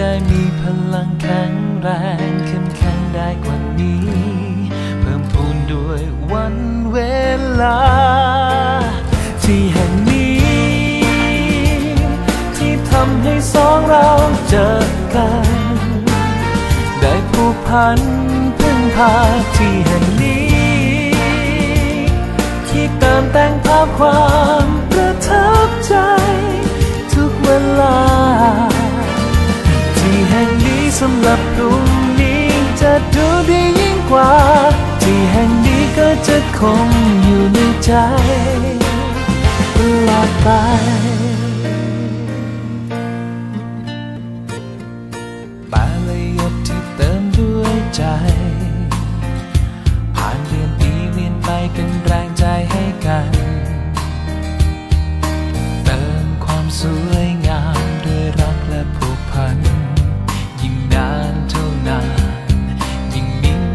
ได้มีพลังแข็งแรงเข้มแข็งได้กว่านี้ เพิ่มพูนด้วยวันเวลา ที่แห่งนี้ ที่ทำให้สองเราเจอกัน ได้ผูกพันพึ่งพาที่แห่งนี้ ที่เติมแต่งภาพความ พรุ่งนี้จะดูดียิ่งกว่า ที่แห่งนี้ก็จะคงอยู่ในใจตลอดไปแต่ละหยดที่เติมด้วยใจ ผ่านเดือนปีเวียนไปเป็นแรงใจให้กัน เติมความสวย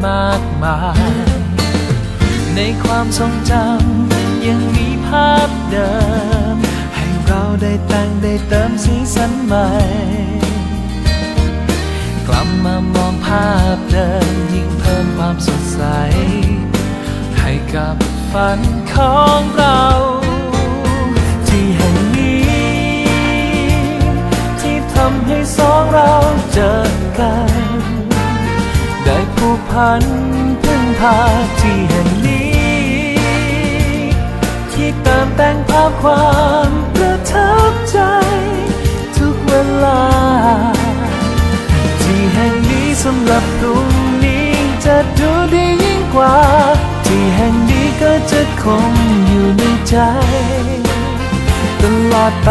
มากมาย ในความทรงจำยังมีภาพเดิม ให้เราได้แต่งได้เติมสีสันใหม่ กลับมามองภาพเดิมยิ่งเพิ่มความสดใส ให้กับฝันของเราที่แห่งนี้ ที่ทำให้สองเราเจอกัน พันพึ่งพาที่แห่งนี้ ที่เติมแต่งภาพความประทับใจ ทุกเวลา ที่แห่งนี้สำหรับพรุ่งนี้จะดูดียิ่งกว่า ที่แห่งนี้ก็จะคงอยู่ในใจ ตลอดไป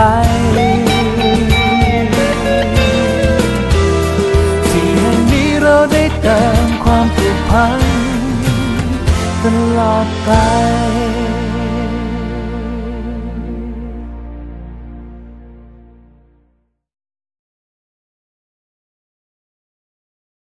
ที่แห่งนี้เราได้เติมันตลอดไป